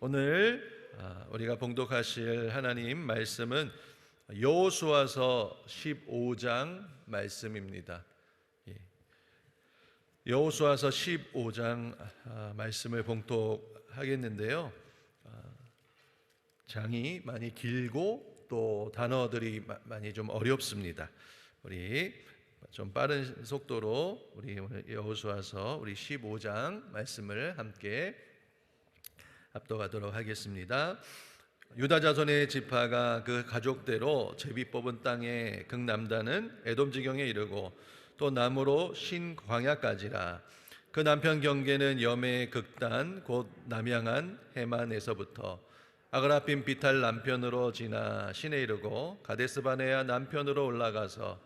오늘 아, 우리가 봉독하실 하나님 말씀은 여호수아서 15장 말씀입니다. 예. 여호수아서 15장 아, 말씀을 봉독하겠는데요. 아, 장이 많이 길고 또 단어들이 마- 많이 좀 어렵습니다. 우리 좀 빠른 속도로 우리 여호수아서 우리 15장 말씀을 함께 압도하도록 하겠습니다. 유다 자손의 지파가 그 가족대로 제비 뽑은 땅의 극남단은 에돔 지경에 이르고 또 남으로 신광야까지라 그 남편 경계는 염의 극단 곧 남양한 해만에서부터 아그라핀 비탈 남편으로 지나 신에 이르고 가데스바네아 남편으로 올라가서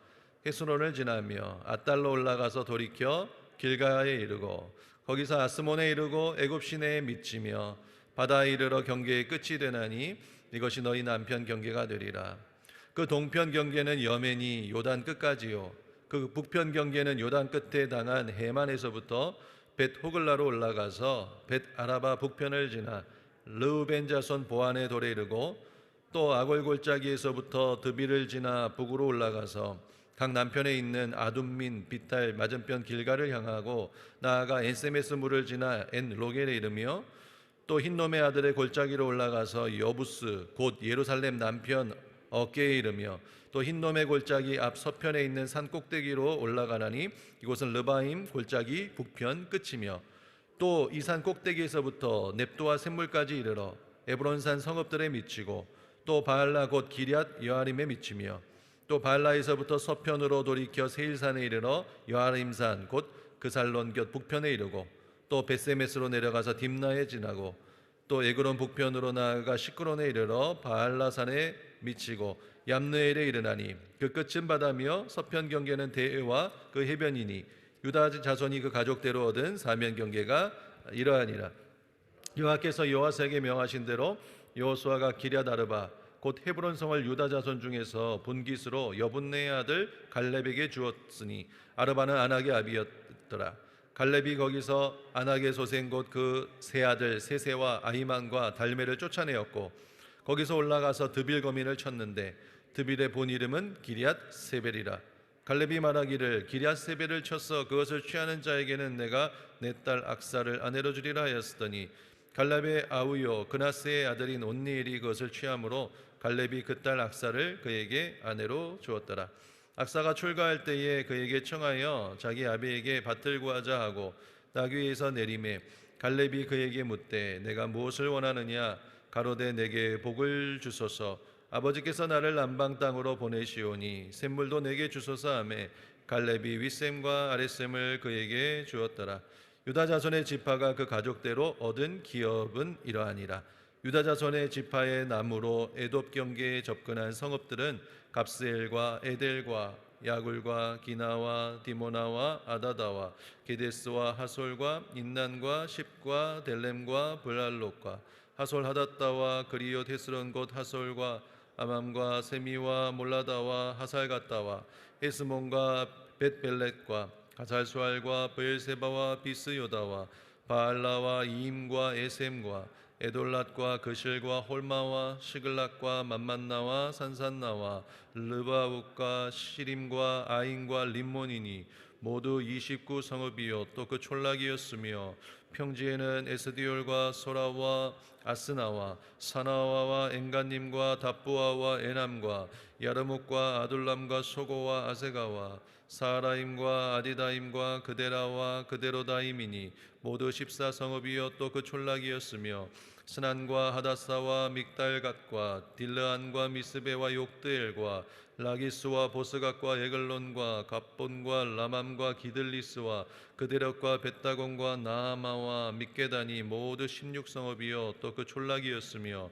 헤스론을 지나며 아달로 올라가서 돌이켜 길가에 이르고 거기서 아스몬에 이르고 애굽 시내에 미치며 바다에 이르러 경계의 끝이 되나니 이것이 너희 남편 경계가 되리라. 그 동편 경계는 여멘이 요단 끝까지요. 그 북편 경계는 요단 끝에 당한 해만에서부터 벳 호글라로 올라가서 벳 아라바 북편을 지나 르우벤 자손 보안에 도래 이르고 또 아골 골짜기에서부터 드비를 지나 북으로 올라가서 각 남편에 있는 아둠민 비탈 맞은편 길가를 향하고 나아가 엔세메스 물을 지나 엔 로겔에 이르며 또 흰놈의 아들의 골짜기로 올라가서 여부스 곧 예루살렘 남편 어깨에 이르며 또 흰놈의 골짜기 앞 서편에 있는 산 꼭대기로 올라가나니 이곳은 르바임 골짜기 북편 끝이며 또 이 산 꼭대기에서부터 넵도와 샘물까지 이르러 에브론산 성읍들에 미치고 또 바알라 곧 기럇 여아림에 미치며 또 바알라에서부터 서편으로 돌이켜 세일산에 이르러 여아림산 곧 그 살론 곁 북편에 이르고 또 베세메스로 내려가서 딥나에 지나고 또 에그론 북편으로 나아가 시크론에 이르러 바알라산에 미치고 얌느엘에 이르나니 그 끝은 바다며 서편 경계는 대해와 그 해변이니 유다 자손이 그 가족대로 얻은 사면 경계가 이러하니라. 여호와께서 여호와에게 명하신 대로 여호수아가 기럇 아르바 곧 헤브론 성을 유다 자손 중에서 분깃으로 여분네의 아들 갈렙에게 주었으니 아르바는 아낙의 아비였더라 갈렙이 거기서 아낙의 소생 곧 그 세 아들 세세와 아히만과 달메를 쫓아내었고 거기서 올라가서 드빌 거민을 쳤는데 드빌의 본 이름은 기리앗 세벨이라. 갈렙이 말하기를 기리앗 세벨을 쳐서 그것을 취하는 자에게는 내가 내 딸 악사를 아내로 주리라 하였으더니 갈렙의 아우요 그나스의 아들인 온니엘이 그것을 취함으로 갈렙이 그 딸 악사를 그에게 아내로 주었더라 악사가 출가할 때에 그에게 청하여 자기 아비에게 밭을 구하자 하고 나귀에서 내림에 갈렙이 그에게 묻되 내가 무엇을 원하느냐? 가로되 내게 복을 주소서. 아버지께서 나를 남방 땅으로 보내시오니 샘물도 내게 주소서 하매 갈렙이 윗샘과 아랫샘을 그에게 주었더라. 유다 자손의 지파가 그 가족대로 얻은 기업은 이러하니라. 유다 자손의 지파의 나무로 에돔 경계에 접근한 성읍들은 갑스엘과 에델과 야굴과 기나와 디모나와 아다다와 게데스와 하솔과 인난과 십과 델렘과 블랄롯과 하솔 하닷다와 그리오 데스론 곧 하솔과 아맘과 세미와 몰라다와 하살갔다와 헤스몬과 벳벨렛과 가살수알과 브엘세바와 비스요다와 바알라와 이임과 에셈과 에돌랏과 그실과 홀마와 시글락과 만만나와 산산나와 르바욱과 시림과 아인과 림몬이니 모두 29 성읍이요 또 그 촌락이었으며 평지에는 에스디올과 소라와 아스나와 사나와와 엔가님과 답부아와 에남과 야르묵과 아둘람과 소고와 아세가와 사라임과 아디다임과 그데라와 그데로다임이니 모두 14 성읍이요 또 그 촌락이었으며 스난과 하다사와 믹달갓과 딜르안과 미스베와 욕드엘과 라기스와 보스갓과 에글론과 갑본과 라맘과 기들리스와 그데력과 벳다곤과 나아마와 mik게다니 모두 16성읍이요 또 그 촌락이었으며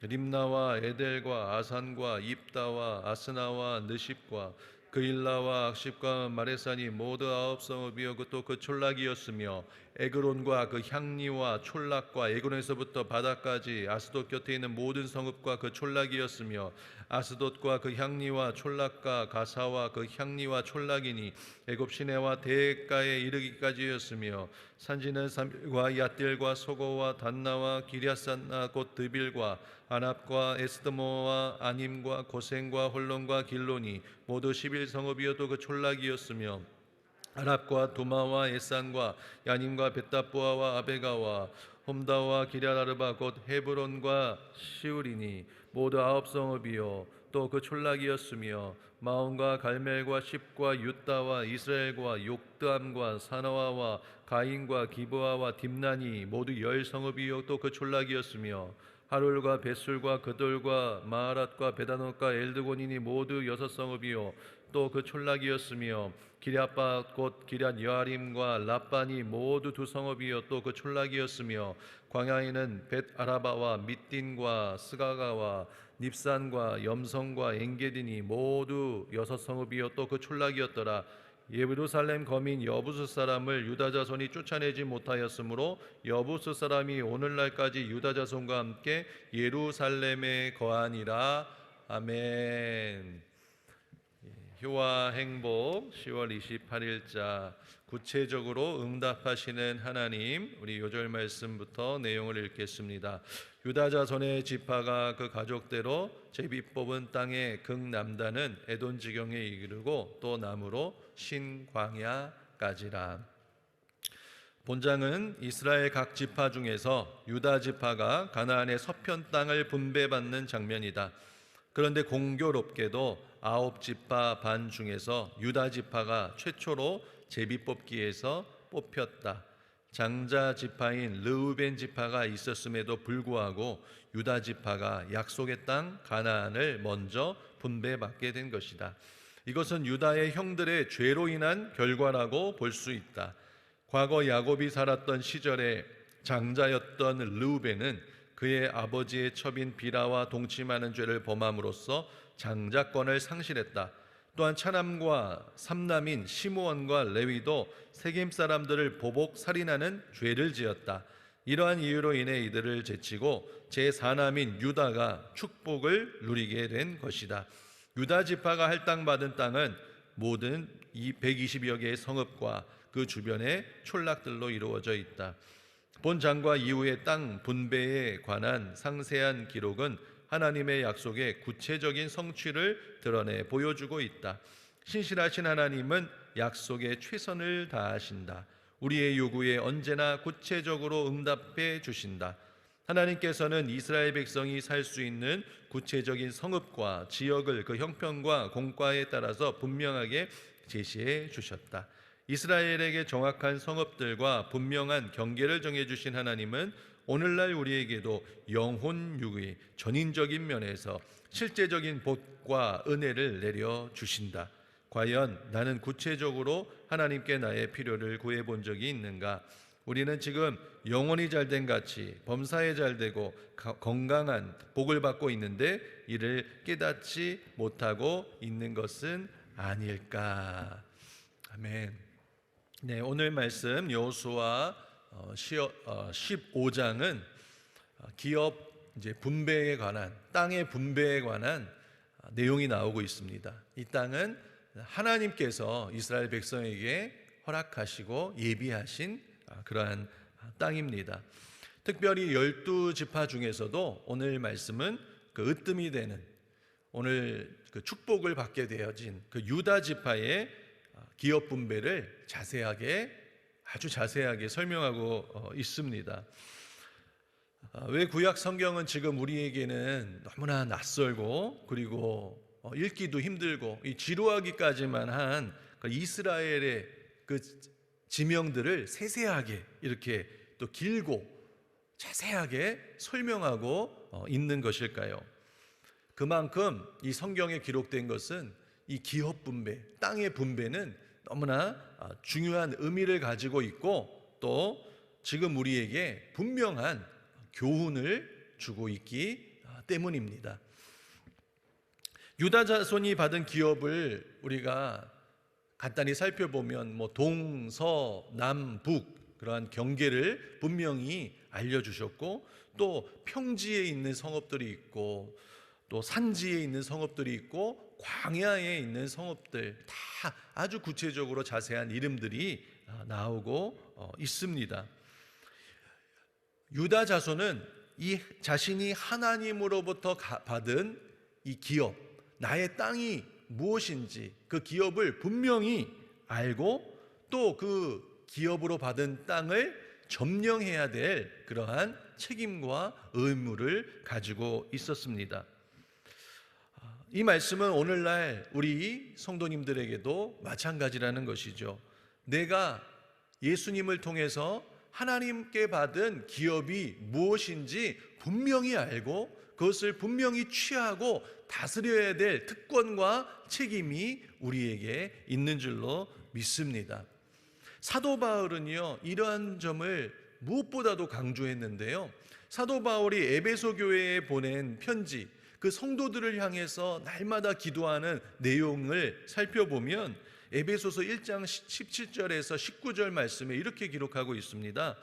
림나와 에델과 아산과 입다와 아스나와 느십과 그일라와 악십과 마레산이 모두 아홉 성읍이요 또그 촌락이었으며 에그론과 그 향리와 촌락과 에그론에서부터 바다까지 아스돗 곁에 있는 모든 성읍과 그 촌락이었으며 아스돗과 그 향리와 촌락과 가사와 그 향리와 촌락이니 애굽 시내와 대가에 이르기까지였으며 산지는 삼일과 얏딜과 소고와 단나와 기랴산나 곧 드빌과 아납과 에스드모와 아님과 고센과 홀론과 길론이 모두 11 성읍이어도 그 촌락이었으며 아랍과 두마와 에산과 야님과 베타부아와 아베가와 홈다와 기랴라르바 곧 헤브론과 시우리니 모두 아홉 성읍이요. 또 그 촌락이었으며 마온과 갈멜과 십과 유다와 이스라엘과 욕드암과 사나와와 가인과 기브아와 딥나니 모두 열 성읍이요. 또 그 촌락이었으며 하룰과 벳술과 그돌과 마하랏과 베다노과 엘드곤이니 모두 여섯 성읍이요 또 그 촌락이었으며 기랴바 곧 기랴 여아림과 라반이 모두 두 성읍이요 또 그 촌락이었으며 광야에는 벳 아라바와 밑딘과 스가가와 닙산과 염성과 엥게딘이 모두 여섯 성읍이요 또 그 촌락이었더라 예루살렘 거민 여부스 사람을 유다 자손이 쫓아내지 못하였으므로 여부스 사람이 오늘날까지 유다 자손과 함께 예루살렘에 거하니라 아멘. 효와 행복 10월 28일자 구체적으로 응답하시는 하나님 우리 요절 말씀부터 내용을 읽겠습니다. 유다 자손의 지파가 그 가족대로 제비 뽑은 땅의 극남단은 에돈 지경에 이르고 또 남으로 신광야까지라. 본장은 이스라엘 각 지파 중에서 유다 지파가 가나안의 서편 땅을 분배받는 장면이다. 그런데 공교롭게도 아홉 지파 반 중에서 유다 지파가 최초로 제비 뽑기에서 뽑혔다. 장자 지파인 르우벤 지파가 있었음에도 불구하고 유다 지파가 약속의 땅 가나안을 먼저 분배받게 된 것이다. 이것은 유다의 형들의 죄로 인한 결과라고 볼 수 있다. 과거 야곱이 살았던 시절에 장자였던 르우벤은 그의 아버지의 첩인 비라와 동침하는 죄를 범함으로써 장자권을 상실했다. 또한 차남과 삼남인 시므온과 레위도 세겜 사람들을 보복 살인하는 죄를 지었다. 이러한 이유로 인해 이들을 제치고 제 4남인 유다가 축복을 누리게 된 것이다. 유다 지파가 할당받은 땅은 모든 120여 개의 성읍과 그 주변의 촌락들로 이루어져 있다. 본 장과 이후의 땅 분배에 관한 상세한 기록은 하나님의 약속의 구체적인 성취를 드러내 보여주고 있다. 신실하신 하나님은 약속에 최선을 다하신다. 우리의 요구에 언제나 구체적으로 응답해 주신다. 하나님께서는 이스라엘 백성이 살 수 있는 구체적인 성읍과 지역을 그 형편과 공과에 따라서 분명하게 제시해 주셨다. 이스라엘에게 정확한 성읍들과 분명한 경계를 정해 주신 하나님은 오늘날 우리에게도 영혼 유의 전인적인 면에서 실제적인 복과 은혜를 내려 주신다. 과연 나는 구체적으로 하나님께 나의 필요를 구해 본 적이 있는가? 우리는 지금 영혼이 잘 된 같이 범사에 잘 되고 건강한 복을 받고 있는데 이를 깨닫지 못하고 있는 것은 아닐까? 아멘. 네, 오늘 말씀 여호수아 15장은 어, 기업 이제 분배에 관한 땅의 분배에 관한 어, 내용이 나오고 있습니다. 이 땅은 하나님께서 이스라엘 백성에게 허락하시고 예비하신 아, 그러한 땅입니다. 특별히 열두 지파 중에서도 오늘 말씀은 그 으뜸이 되는 오늘 그 축복을 받게 되어진 그 유다 지파의 어, 기업 분배를 자세하게 아주 자세하게 설명하고 어, 있습니다. 아, 왜 구약 성경은 지금 우리에게는 너무나 낯설고 그리고 어, 읽기도 힘들고 지루하기까지만 한그 이스라엘의 그 지명들을 세세하게 이렇게 또 길고 자세하게 설명하고 어, 있는 것일까요? 그만큼 이 성경에 기록된 것은 이 기업 분배, 땅의 분배는 너무나 아, 중요한 의미를 가지고 있고 또 지금 우리에게 분명한 교훈을 주고 있기 아, 때문입니다. 유다 자손이 받은 기업을 우리가 간단히 살펴보면 뭐 동서 남북 그러한 경계를 분명히 알려 주셨고 또 평지에 있는 성읍들이 있고 또 산지에 있는 성읍들이 있고 광야에 있는 성읍들 다 아주 구체적으로 자세한 이름들이 아, 나오고 어, 있습니다. 유다 자손은 이 자신이 하나님으로부터 가- 받은 이 기업, 나의 땅이 무엇인지 그 기업을 분명히 알고 또 그 기업으로 받은 땅을 점령해야 될 그러한 책임과 의무를 가지고 있었습니다. 이 말씀은 오늘날 우리 성도님들에게도 마찬가지라는 것이죠. 내가 예수님을 통해서 하나님께 받은 기업이 무엇인지 분명히 알고 그것을 분명히 취하고 다스려야 될 특권과 책임이 우리에게 있는 줄로 믿습니다. 사도 바울은요, 이러한 점을 무엇보다도 강조했는데요. 사도 바울이 에베소 교회에 보낸 편지, 그 성도들을 향해서 날마다 기도하는 내용을 살펴보면 에베소서 1장 17절에서 19절 말씀에 이렇게 기록하고 있습니다.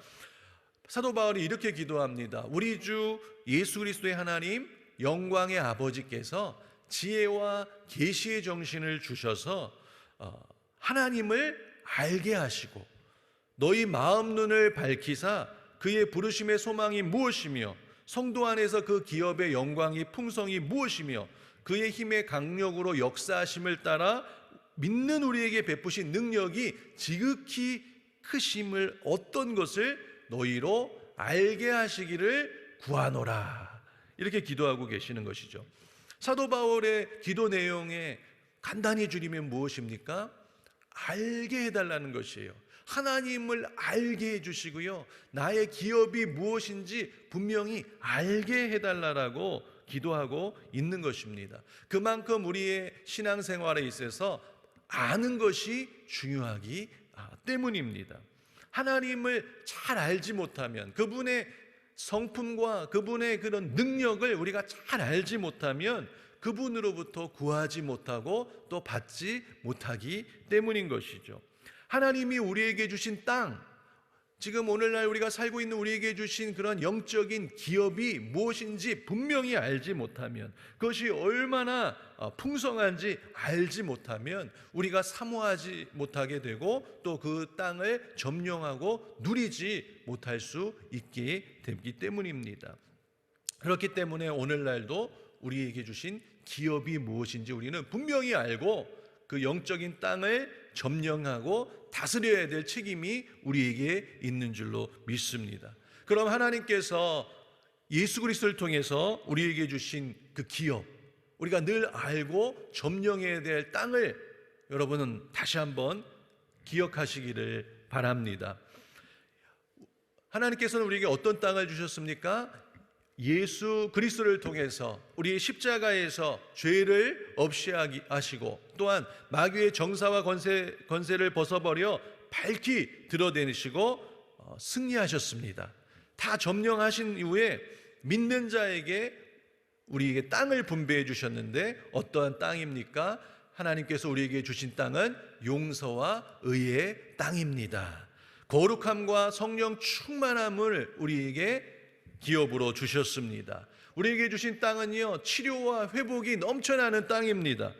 사도 바울이 이렇게 기도합니다. 우리 주 예수 그리스도의 하나님 영광의 아버지께서 지혜와 계시의 정신을 주셔서 어, 하나님을 알게 하시고 너희 마음 눈을 밝히사 그의 부르심의 소망이 무엇이며 성도 안에서 그 기업의 영광이 풍성이 무엇이며 그의 힘의 강력으로 역사하심을 따라 믿는 우리에게 베푸신 능력이 지극히 크심을 어떤 것을 너희로 알게 하시기를 구하노라. 이렇게 기도하고 계시는 것이죠. 사도 바울의 기도 내용에 간단히 줄이면 무엇입니까? 알게 해달라는 것이에요. 하나님을 알게 해주시고요. 나의 기업이 무엇인지 분명히 알게 해달라고 기도하고 있는 것입니다. 그만큼 우리의 신앙생활에 있어서 아는 것이 중요하기 아, 때문입니다. 하나님을 잘 알지 못하면 그분의 성품과 그분의 그런 능력을 우리가 잘 알지 못하면 그분으로부터 구하지 못하고 또 받지 못하기 때문인 것이죠. 하나님이 우리에게 주신 땅, 지금 오늘날 우리가 살고 있는 우리에게 주신 그런 영적인 기업이 무엇인지 분명히 알지 못하면 그것이 얼마나 어, 풍성한지 알지 못하면 우리가 사모하지 못하게 되고 또 그 땅을 점령하고 누리지 못할 수 있게 되기 때문입니다. 그렇기 때문에 오늘날도 우리에게 주신 기업이 무엇인지 우리는 분명히 알고 그 영적인 땅을 점령하고 다스려야 될 책임이 우리에게 있는 줄로 믿습니다. 그럼 하나님께서 예수 그리스도를 통해서 우리에게 주신 그 기업, 우리가 늘 알고 점령해야 될 땅을 여러분은 다시 한번 기억하시기를 바랍니다. 하나님께서는 우리에게 어떤 땅을 주셨습니까? 예수 그리스도를 통해서 우리의 십자가에서 죄를 없이 하시고 또한 마귀의 정사와 권세, 권세를 벗어버려 밝히 드러내시고 어, 승리하셨습니다. 다 점령하신 이후에 믿는 자에게 우리에게 땅을 분배해 주셨는데 어떠한 땅입니까? 하나님께서 우리에게 주신 땅은 용서와 의의 땅입니다. 거룩함과 성령 충만함을 우리에게 기업으로 주셨습니다. 우리에게 주신 땅은요, 치료와 회복이 넘쳐나는 땅입니다.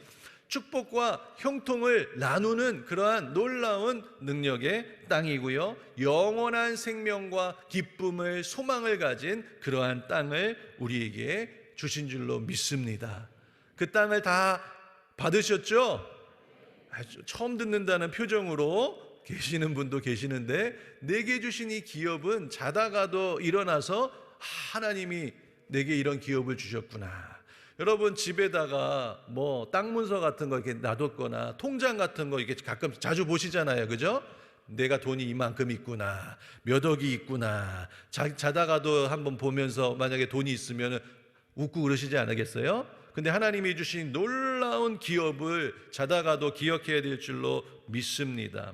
축복과 형통을 나누는 그러한 놀라운 능력의 땅이고요. 영원한 생명과 기쁨을 소망을 가진 그러한 땅을 우리에게 주신 줄로 믿습니다. 그 땅을 다 받으셨죠? 처음 듣는다는 표정으로 계시는 분도 계시는데 내게 주신 이 기업은 자다가도 일어나서 하나님이 내게 이런 기업을 주셨구나. 여러분 집에다가 뭐 땅 문서 같은 거 이렇게 놔뒀거나 통장 같은 거 이렇게 가끔 자주 보시잖아요. 그죠? 내가 돈이 이만큼 있구나. 몇 억이 있구나. 자, 자다가도 한번 보면서 만약에 돈이 있으면 웃고 그러시지 않겠어요? 근데 하나님이 주신 놀라운 기업을 자다가도 기억해야 될 줄로 믿습니다.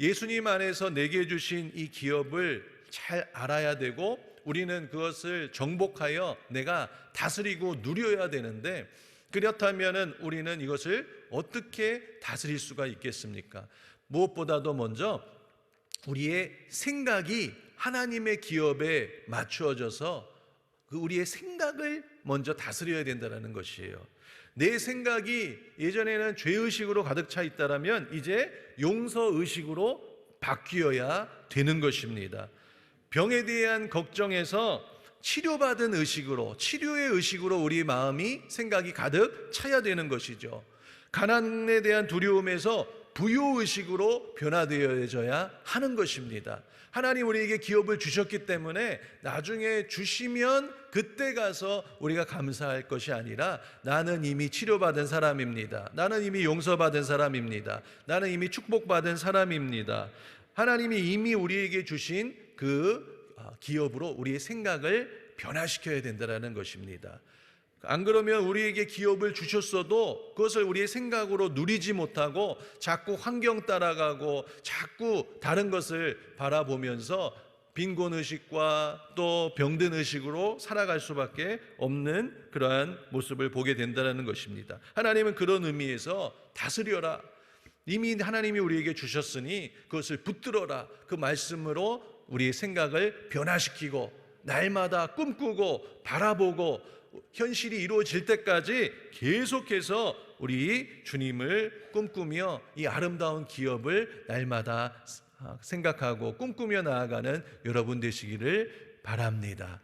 예수님 안에서 내게 주신 이 기업을 잘 알아야 되고 우리는 그것을 정복하여 내가 다스리고 누려야 되는데 그렇다면은 우리는 이것을 어떻게 다스릴 수가 있겠습니까? 무엇보다도 먼저 우리의 생각이 하나님의 기업에 맞추어져서 그 우리의 생각을 먼저 다스려야 된다는 것이에요. 내 생각이 예전에는 죄의식으로 가득 차 있다라면 이제 용서의식으로 바뀌어야 되는 것입니다. 병에 대한 걱정에서 치료받은 의식으로, 치료의 의식으로 우리 마음이 생각이 가득 차야 되는 것이죠. 가난에 대한 두려움에서 부요 의식으로 변화되어져야 하는 것입니다. 하나님 우리에게 기업을 주셨기 때문에 나중에 주시면 그때 가서 우리가 감사할 것이 아니라 나는 이미 치료받은 사람입니다. 나는 이미 용서받은 사람입니다. 나는 이미 축복받은 사람입니다. 하나님이 이미 우리에게 주신 그 아, 기업으로 우리의 생각을 변화시켜야 된다는 것입니다. 안 그러면 우리에게 기업을 주셨어도 그것을 우리의 생각으로 누리지 못하고 자꾸 환경 따라가고 자꾸 다른 것을 바라보면서 빈곤 의식과 또 병든 의식으로 살아갈 수밖에 없는 그러한 모습을 보게 된다는 것입니다. 하나님은 그런 의미에서 다스려라. 이미 하나님이 우리에게 주셨으니 그것을 붙들어라. 그 말씀으로 우리의 생각을 변화시키고 날마다 꿈꾸고 바라보고 현실이 이루어질 때까지 계속해서 우리 주님을 꿈꾸며 이 아름다운 기업을 날마다 생각하고 꿈꾸며 나아가는 여러분 되시기를 바랍니다.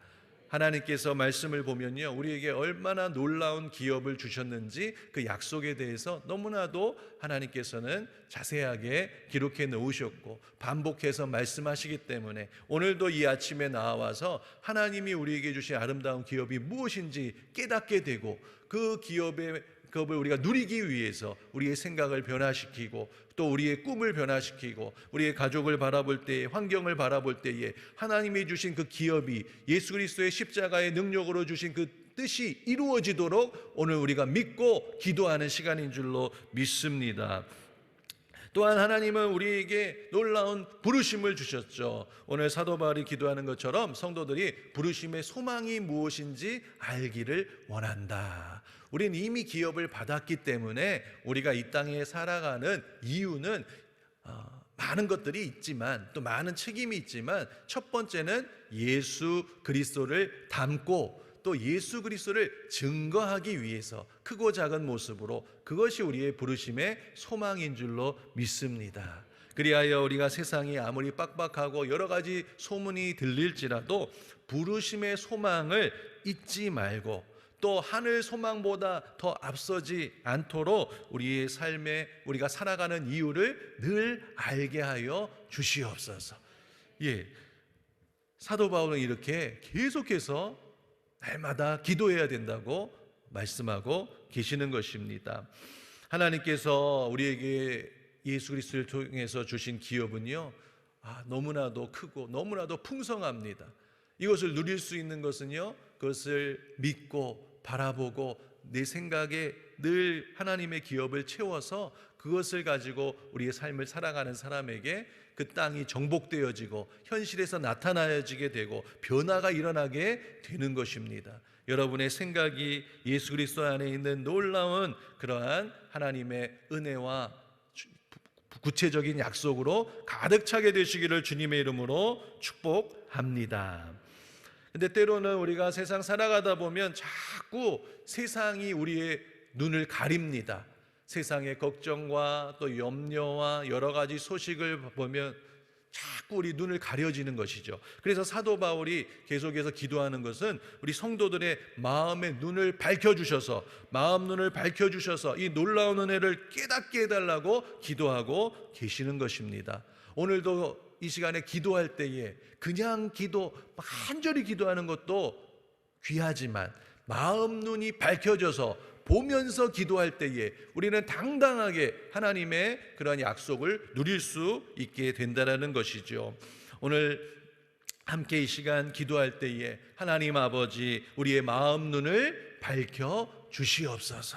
하나님께서 말씀을 보면요. 우리에게 얼마나 놀라운 기업을 주셨는지 그 약속에 대해서 너무나도 하나님께서는 자세하게 기록해 놓으셨고 반복해서 말씀하시기 때문에 오늘도 이 아침에 나와서 하나님이 우리에게 주신 아름다운 기업이 무엇인지 깨닫게 되고 그 기업의 그것을 우리가 누리기 위해서 우리의 생각을 변화시키고 또 우리의 꿈을 변화시키고 우리의 가족을 바라볼 때에 환경을 바라볼 때에 하나님이 주신 그 기업이 예수 그리스도의 십자가의 능력으로 주신 그 뜻이 이루어지도록 오늘 우리가 믿고 기도하는 시간인 줄로 믿습니다. 또한 하나님은 우리에게 놀라운 부르심을 주셨죠. 오늘 사도 바울이 기도하는 것처럼 성도들이 부르심의 소망이 무엇인지 알기를 원한다. 우린 이미 기업을 받았기 때문에 우리가 이 땅에 살아가는 이유는 어, 많은 것들이 있지만 또 많은 책임이 있지만 첫 번째는 예수 그리스도를 닮고 또 예수 그리스도를 증거하기 위해서 크고 작은 모습으로 그것이 우리의 부르심의 소망인 줄로 믿습니다. 그리하여 우리가 세상이 아무리 빡빡하고 여러 가지 소문이 들릴지라도 부르심의 소망을 잊지 말고 또 하늘 소망보다 더 앞서지 않도록 우리의 삶에 우리가 살아가는 이유를 늘 알게 하여 주시옵소서. 예. 사도 바울은 이렇게 계속해서 날마다 기도해야 된다고 말씀하고 계시는 것입니다. 하나님께서 우리에게 예수 그리스도를 통해서 주신 기업은요. 아, 너무나도 크고 너무나도 풍성합니다. 이것을 누릴 수 있는 것은요. 그것을 믿고 바라보고 내 생각에 늘 하나님의 기업을 채워서 그것을 가지고 우리의 삶을 살아가는 사람에게 그 땅이 정복되어지고 현실에서 나타나지게 되고 변화가 일어나게 되는 것입니다. 여러분의 생각이 예수 그리스도 안에 있는 놀라운 그러한 하나님의 은혜와 구체적인 약속으로 가득 차게 되시기를 주님의 이름으로 축복합니다. 근데 때로는 우리가 세상 살아가다 보면 자꾸 세상이 우리의 눈을 가립니다. 세상의 걱정과 또 염려와 여러 가지 소식을 보면 자꾸 우리 눈을 가려지는 것이죠. 그래서 사도 바울이 계속해서 기도하는 것은 우리 성도들의 마음의 눈을 밝혀 주셔서 마음 눈을 밝혀 주셔서 이 놀라운 은혜를 깨닫게 해 달라고 기도하고 계시는 것입니다. 오늘도 이 시간에 기도할 때에 그냥 기도 간절히 기도하는 것도 귀하지만 마음 눈이 밝혀져서 보면서 기도할 때에 우리는 당당하게 하나님의 그러한 약속을 누릴 수 있게 된다는 것이죠. 오늘 함께 이 시간 기도할 때에 하나님 아버지 우리의 마음 눈을 밝혀 주시옵소서.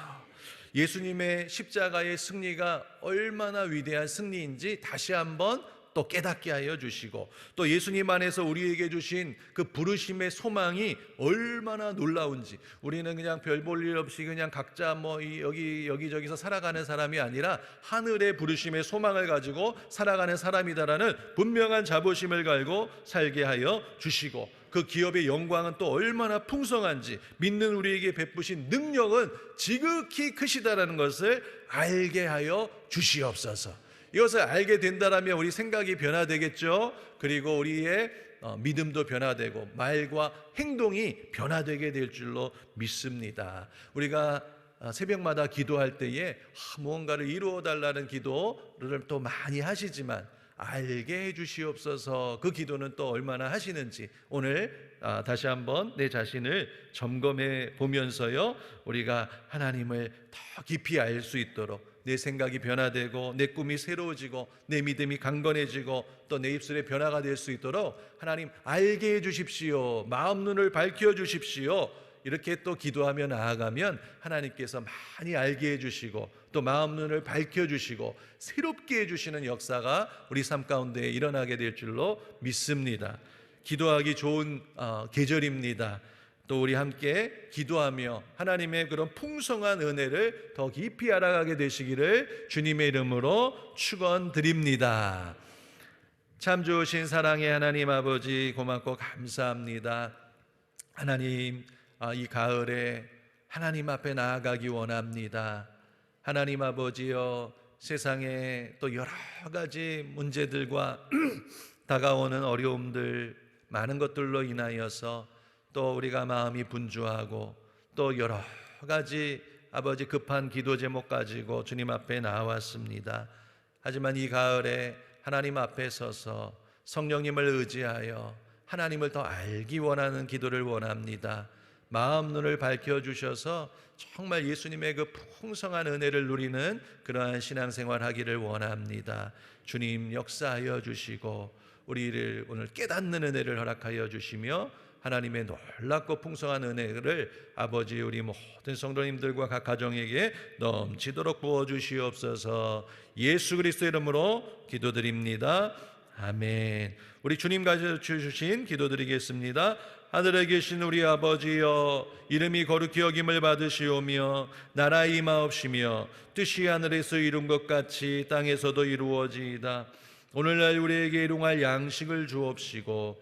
예수님의 십자가의 승리가 얼마나 위대한 승리인지 다시 한번 또 깨닫게 하여 주시고 또 예수님 안에서 우리에게 주신 그 부르심의 소망이 얼마나 놀라운지 우리는 그냥 별 볼 일 없이 그냥 각자 뭐 이- 여기 여기저기서 살아가는 사람이 아니라 하늘의 부르심의 소망을 가지고 살아가는 사람이다라는 분명한 자부심을 갈고 살게 하여 주시고 그 기업의 영광은 또 얼마나 풍성한지 믿는 우리에게 베푸신 능력은 지극히 크시다라는 것을 알게 하여 주시옵소서. 이것을 알게 된다라면 우리 생각이 변화되겠죠. 그리고 우리의 어, 믿음도 변화되고 말과 행동이 변화되게 될 줄로 믿습니다. 우리가 어, 새벽마다 기도할 때에 아, 무언가를 이루어 달라는 기도를 또 많이 하시지만 알게 해 주시옵소서. 그 기도는 또 얼마나 하시는지 오늘 아, 다시 한번 내 자신을 점검해 보면서요. 우리가 하나님을 더 깊이 알 수 있도록 내 생각이 변화되고 내 꿈이 새로워지고 내 믿음이 강건해지고 또 내 입술에 변화가 될 수 있도록 하나님 알게 해 주십시오. 마음 눈을 밝혀 주십시오. 이렇게 또 기도하며 나아가면 하나님께서 많이 알게 해 주시고 또 마음 눈을 밝혀 주시고 새롭게 해 주시는 역사가 우리 삶 가운데 일어나게 될 줄로 믿습니다. 기도하기 좋은 어, 계절입니다. 또 우리 함께 기도하며 하나님의 그런 풍성한 은혜를 더 깊이 알아가게 되시기를 주님의 이름으로 축원드립니다. 참 좋으신 사랑의 하나님 아버지 고맙고 감사합니다. 하나님, 아, 이 가을에 하나님 앞에 나아가기 원합니다. 하나님 아버지여, 세상에 또 여러 가지 문제들과 다가오는 어려움들, 많은 것들로 인하여서 또 우리가 마음이 분주하고 또 여러 가지 아버지 급한 기도 제목 가지고 주님 앞에 나왔습니다. 하지만 이 가을에 하나님 앞에 서서 성령님을 의지하여 하나님을 더 알기 원하는 기도를 원합니다. 마음 눈을 밝혀 주셔서 정말 예수님의 그 풍성한 은혜를 누리는 그러한 신앙생활 하기를 원합니다. 주님 역사하여 주시고 우리를 오늘 깨닫는 은혜를 허락하여 주시며 하나님의 놀랍고 풍성한 은혜를 아버지 우리 모든 성도님들과 각 가정에게 넘치도록 부어 주시옵소서. 예수 그리스도 이름으로 기도드립니다. 아멘. 우리 주님 가르쳐 주신 기도드리겠습니다. 하늘에 계신 우리 아버지여 이름이 거룩히 여김을 받으시오며 나라 임하옵시며 뜻이 하늘에서 이룬 것 같이 땅에서도 이루어지이다. 오늘날 우리에게 일용할 양식을 주옵시고